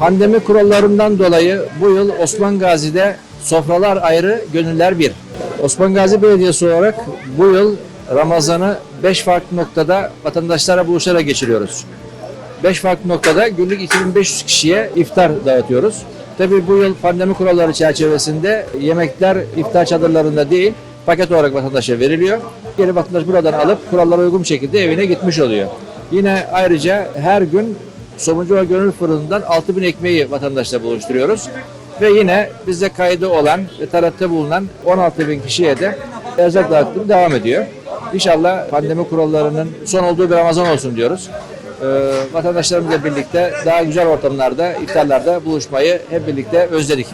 Pandemi kurallarından dolayı bu yıl Osman Gazi'de sofralar ayrı, gönüller bir. Osman Gazi Belediyesi olarak bu yıl Ramazan'ı 5 farklı noktada vatandaşlara buluşarak geçiriyoruz. 5 farklı noktada günlük 2500 kişiye iftar dağıtıyoruz. Tabii bu yıl pandemi kuralları çerçevesinde yemekler iftar çadırlarında değil, paket olarak vatandaşa veriliyor. Geri vatandaş buradan alıp kurallara uygun şekilde evine gitmiş oluyor. Yine ayrıca her gün Somuncuva Gönül Fırını'ndan 6000 ekmeği vatandaşla buluşturuyoruz. Ve yine bizde kaydı olan ve talepte bulunan 16 bin kişiye de erzak dağıtımı devam ediyor. İnşallah pandemi kurallarının son olduğu bir Ramazan olsun diyoruz. Ee, vatandaşlarımızla birlikte daha güzel ortamlarda, iftarlarda buluşmayı hep birlikte özledik.